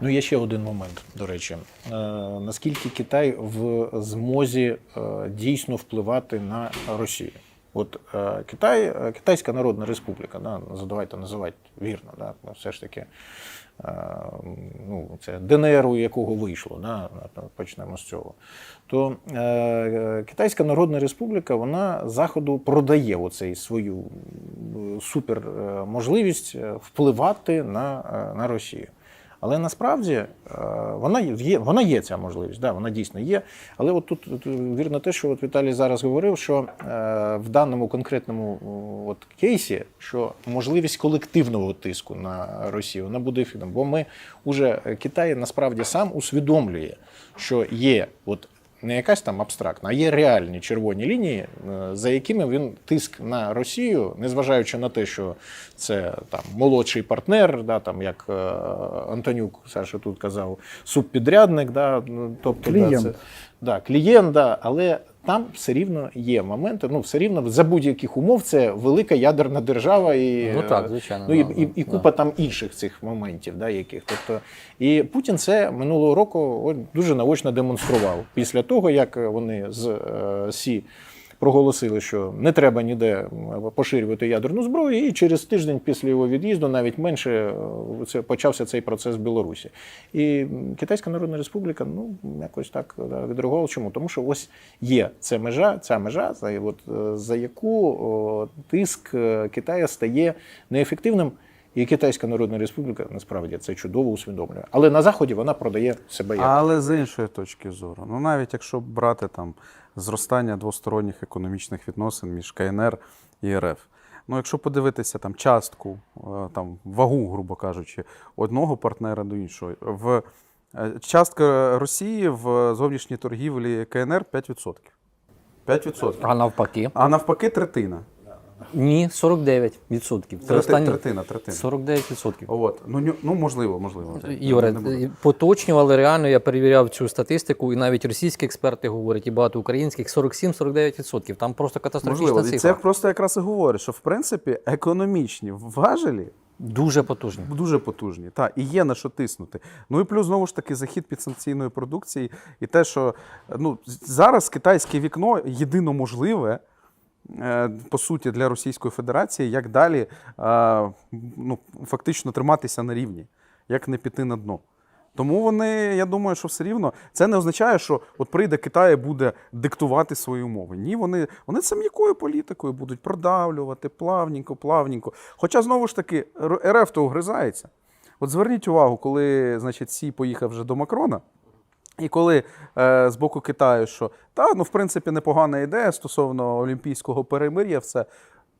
Ну, є ще один момент, до речі. Е, наскільки Китай в змозі е, дійсно впливати на Росію? От е, Китай, Китайська Народна Республіка, да, давайте називати вірно, да, ну, все ж таки, ну, це ДНР, у якого вийшло, да, почнемо з цього. То Китайська Народна Республіка вона Заходу продає оцей свою суперможливість впливати на, на Росію. Але насправді е, вона є, вона є ця можливість, да, вона дійсно є. Але от тут, вірно те, що от Віталій зараз говорив, що е, в даному конкретному от, кейсі, що можливість колективного тиску на Росію вона буде ефективною. Бо ми уже Китай насправді сам усвідомлює, що є от не якась там абстрактна, а є реальні червоні лінії, е, за якими він тиск на Росію, незважаючи на те, що це там молодший партнер, да, там як е, Антонюк Саша тут казав, субпідрядник, да, тобто клієнт. Да, це, да, клієнт, да, але там все рівно є моменти. Ну, все рівно за будь-яких умов це велика ядерна держава і, Ну так, е, звичайно, Ну, і, да, і, да, і да. купа там інших цих моментів, да, яких. Тобто, і Путін це минулого року дуже наочно демонстрував після того, як вони з е, Сі проголосили, що не треба ніде поширювати ядерну зброю, і через тиждень після його від'їзду, навіть менше, е, це почався цей процес в Білорусі. І Китайська Народна Республіка, ну якось так да, відреагувала. Чому? Тому що ось є ця межа, ця межа, за, от, е, за яку тиск е, Китаю стає неефективним. І Китайська Народна Республіка насправді це чудово усвідомлює. Але на заході вона продає себе як Але з іншої точки зору, ну навіть якщо брати там зростання двосторонніх економічних відносин між КНР і РФ. Ну, якщо подивитися там частку, е, там вагу, грубо кажучи, одного партнера до іншого, в е, частка Росії в зовнішній торгівлі КНР 5%. 5%. А навпаки. А навпаки, третина. Ні, 49%. Це Третина, третина. 49%. От. Ну, ну можливо, можливо. Ігоре, Не буду. е, поточнювали реально, я перевіряв цю статистику, і навіть російські експерти говорять, і багато українських 47-49%. Там просто катастрофічна Можливо, і цифра. це просто якраз і говорить, що в принципі економічні важелі Дуже потужні. дуже потужні. Та, і є на що тиснути. Ну і плюс знову ж таки захід підсанкційної продукції, і те, що ну, зараз китайське вікно єдино можливе. Е, По суті, для Російської Федерації, як далі е, ну, фактично триматися на рівні, як не піти на дно. Тому вони, я думаю, що все рівно це не означає, що от прийде Китай і буде диктувати свої умови. Ні, вони, вони це м'якою політикою будуть продавлювати плавненько, плавненько. Хоча знову ж таки РФ то угризається. От зверніть увагу, коли значить, Сі поїхав вже до Макрона. І коли е, з боку Китаю, що та, ну в принципі непогана ідея стосовно олімпійського перемир'я, все.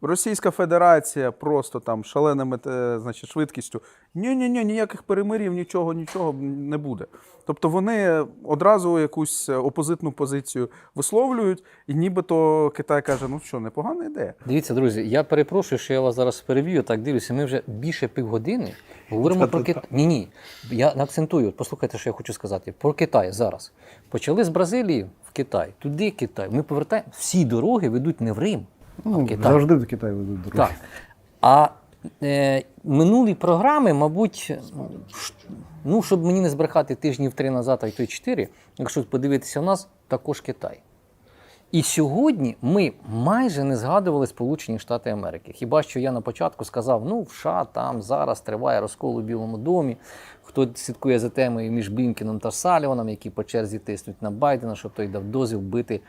Російська Федерація просто там шаленими е, значить, швидкістю. Ні-ні-ні, ніяких перемирів, нічого, нічого не буде. Тобто вони одразу якусь опозитну позицію висловлюють, і нібито Китай каже: ну що, непогана ідея. Дивіться, друзі, я перепрошую, що я вас зараз переб'ю. Так дивлюся, ми вже більше півгодини говоримо про Китай. Ні, ні. Я акцентую, послухайте, що я хочу сказати. Про Китай зараз. Почали з Бразилії в Китай, туди Китай. Ми повертаємо. Всі дороги ведуть не в Рим, в Ну, Китай. завжди до Китаю ведуть дороги. Так. А е, минулі програми, мабуть, ну, щоб мені не збрехати тижнів три назад, а й то чотири, якщо подивитися у нас, також Китай. І сьогодні ми майже не згадували Сполучені Штати Америки. Хіба що я на початку сказав, ну, в США там зараз триває розкол у Білому домі. Хто слідкує за темою між Блінкеном та Саліваном, які по черзі тиснуть на Байдена, щоб той дав дозвіл бити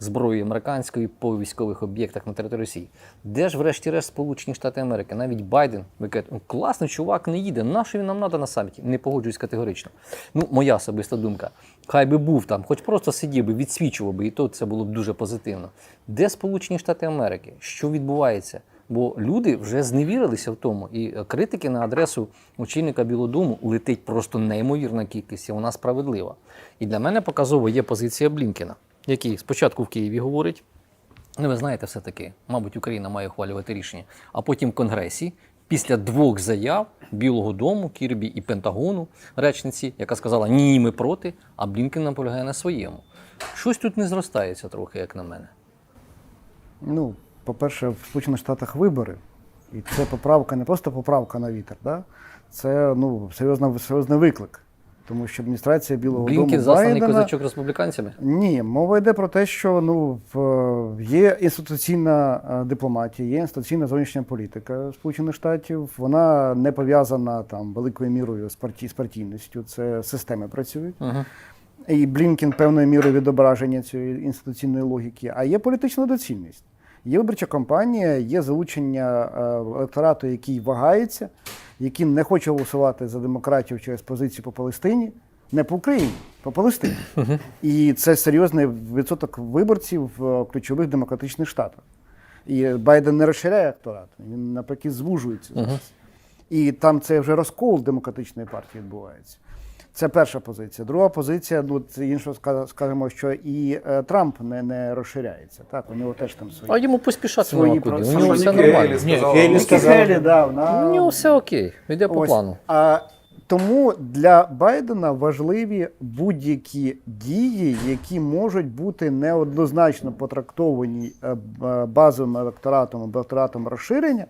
зброю американської по військових об'єктах на території Росії. Де ж, врешті-решт, Сполучені Штати Америки? Навіть Байден, ви кажете, «Ну, класний чувак не їде. Нащо він нам треба на саміті? Не погоджуюсь категорично. Ну, моя особиста думка. Хай би був там, хоч просто сидів би, відсвічував би, і то це було б дуже позитивно. Де Сполучені Штати Америки? Що відбувається? Бо люди вже зневірилися в тому, і критики на адресу очільника Білого Дому летить просто неймовірна кількість, і вона справедлива. І для мене показово є позиція Блінкена, який спочатку в Києві говорить. Ну, ви знаєте, все-таки, мабуть, Україна має ухвалювати рішення. А потім в Конгресі, після двох заяв Білого Дому, Кірбі і Пентагону, речниці, яка сказала ні, ми проти, а Блінкен наполягає на своєму. Щось тут не зростається трохи, як на мене. Ну, по-перше, в Сполучених Штатах вибори. І це поправка не просто поправка на вітер, да? це ну, серйозна, серйозний виклик. Тому що адміністрація Білого Блінкін Дому засланий Байдена... козачок республіканцями? Ні, мова йде про те, що ну є інституційна е, дипломатія, є інституційна зовнішня політика Сполучених Штатів. Вона не пов'язана там великою мірою з парті- з партійністю. Це системи працюють. Угу. І Блінкін певною мірою відображення цієї інституційної логіки, а є політична доцільність. Є виборча кампанія, є залучення е, електорату, який вагається, який не хоче голосувати за демократію через позицію по Палестині, не по Україні, по Палестині. І це серйозний відсоток виборців в ключових демократичних штатах. І Байден не розширяє акторат, він навпаки звужується зараз. І там це вже розкол демократичної партії відбувається. Це перша позиція. Друга позиція, ну це інше скажемо, що і е, Трамп не, не розширяється. Так, у нього теж там свої. А йому поспішати Свої нема. У про- нього все Нікі нормально. Ні, Гейлі да, вона... У нього все окей. Йде по Ось. плану. А, тому для Байдена важливі будь-які дії, які можуть бути неоднозначно потрактовані е, базовим електоратом або електоратом розширення,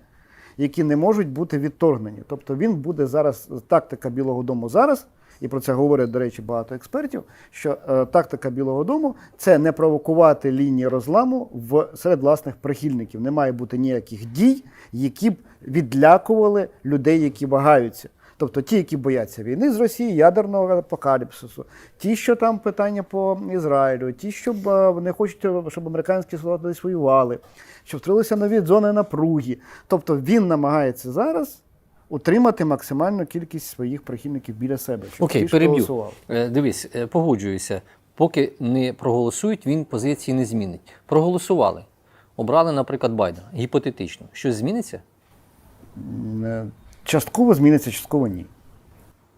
які не можуть бути відторгнені. Тобто він буде зараз тактика Білого Дому зараз. І про це говорять, до речі, багато експертів. Що е, тактика Білого Дому це не провокувати лінії розламу в серед власних прихильників. Не має бути ніяких дій, які б відлякували людей, які вагаються. Тобто ті, які бояться війни з Росії, ядерного апокаліпсису, ті, що там питання по Ізраїлю, ті, що е, не хочуть, щоб американські солдати десь воювали, що втворилися нові зони напруги. Тобто він намагається зараз утримати максимальну кількість своїх прихильників біля себе. щоб Окей, ті ж переб'ю. голосували. Е, Дивись, е, погоджуюся. Поки не проголосують, він позиції не змінить. Проголосували. Обрали, наприклад, Байдена. Гіпотетично. Щось зміниться? М, е, Частково зміниться, частково ні.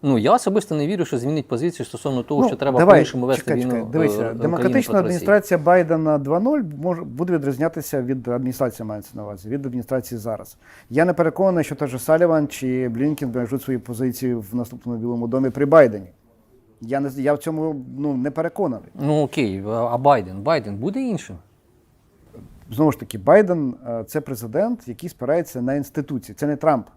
Ну, я особисто не вірю, що змінить позицію стосовно того, що треба Ну, давай, по-іншому вести чекай, війну. чекай. е, Дивися, України демократична адміністрація Байдена 2.0 може буде відрізнятися від адміністрації, мається на увазі, від адміністрації зараз. Я не переконаний, що теж Саліван чи Блінкін бережуть свої позиції в наступному білому домі при Байдені. Я не я в цьому ну не переконаний. Ну окей, а Байден? Байден буде іншим? Знову ж таки, Байден е, це президент, який спирається на інституції. Це не Трамп.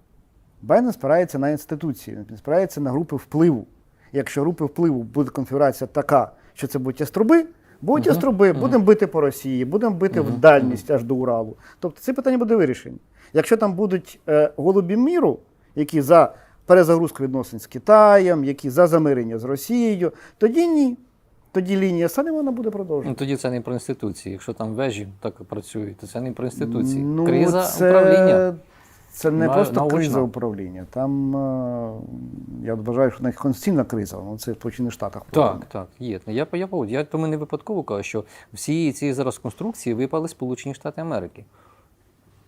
Байден спирається на інституції, він спирається на групи впливу. Якщо групи впливу буде конфігурація така, що це будуть яструби, будуть яструби, будемо бити по Росії, будемо бити в дальність аж до Уралу. Тобто це питання буде вирішені. Якщо там будуть е, голубі міру, які за перезагрузку відносин з Китаєм, які за замирення з Росією, тоді ні. Тоді лінія Салівана буде Ну тоді це не про інституції. Якщо там вежі так працюють, то це не про інституції. Ну, Криза це, управління. Це не На- просто научна. криза управління. Там е, я вважаю, що навіть конституційна криза, ну це в Сполучених Штатах. Так, так, є. Я, я я, Я тому не випадково кажу, що всі ці зараз конструкції випали Сполучені Штати Америки.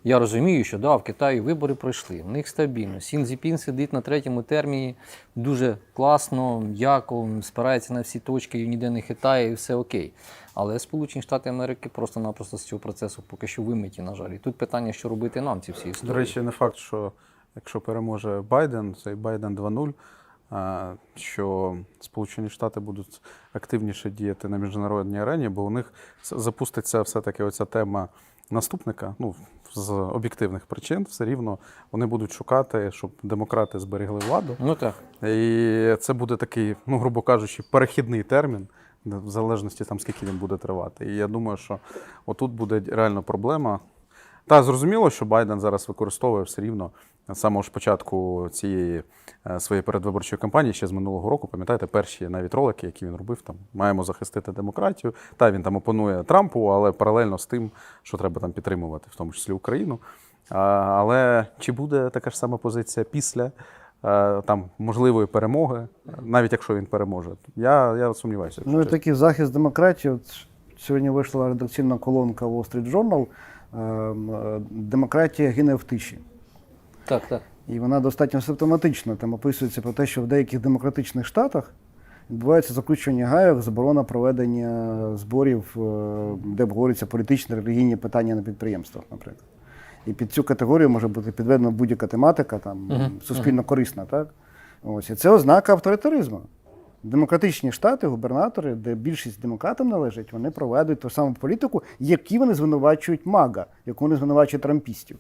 Я розумію, що да, в Китаї вибори пройшли, в них стабільно. Сін Цзіпін сидить на третьому терміні дуже класно, м'яко, спирається на всі точки і ніде не хитає, і все окей. Але Сполучені Штати Америки просто-напросто з цього процесу поки що вимиті, на жаль. І тут питання, що робити нам ці всі історії. До речі, не факт, що якщо переможе Байден, цей Байден 2.0, а, що Сполучені Штати будуть активніше діяти на міжнародній арені, бо у них запуститься все-таки оця тема наступника. Ну, з об'єктивних причин, все рівно вони будуть шукати, щоб демократи зберегли владу. Ну так. І це буде такий, ну, грубо кажучи, перехідний термін, в залежності там, скільки він буде тривати. І я думаю, що отут буде реально проблема. Та зрозуміло, що Байден зараз використовує все рівно з самого ж початку цієї е, своєї передвиборчої кампанії, ще з минулого року, пам'ятаєте, перші навіть ролики, які він робив, там маємо захистити демократію. Та він там опонує Трампу, але паралельно з тим, що треба там підтримувати, в тому числі Україну. Але чи буде така ж сама позиція після? е, Там можливої перемоги, навіть якщо він переможе, я, я сумніваюся. Ну і такий захист демократії. От сьогодні вийшла редакційна колонка Wall Street Journal. ем, е, Демократія гине в тиші. Так, так. І вона достатньо симптоматична. Там описується про те, що в деяких демократичних штатах відбувається заключення гайок, заборона проведення зборів, е, де обговорюються політичні релігійні питання на підприємствах, наприклад. І під цю категорію може бути підведена будь-яка тематика, там суспільно корисна, так? Ось і це ознака авторитаризму. Демократичні штати, губернатори, де більшість демократам належить, вони проведуть ту саму політику, які вони звинувачують мага, яку вони звинувачують трампістів.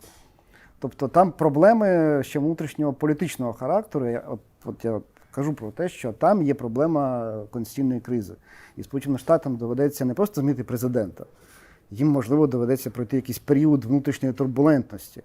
Тобто там проблеми ще внутрішнього політичного характеру. Я, от, от я кажу про те, що там є проблема конституційної кризи. І Сполученим Штатам доведеться не просто змінити президента, їм можливо доведеться пройти якийсь період внутрішньої турбулентності.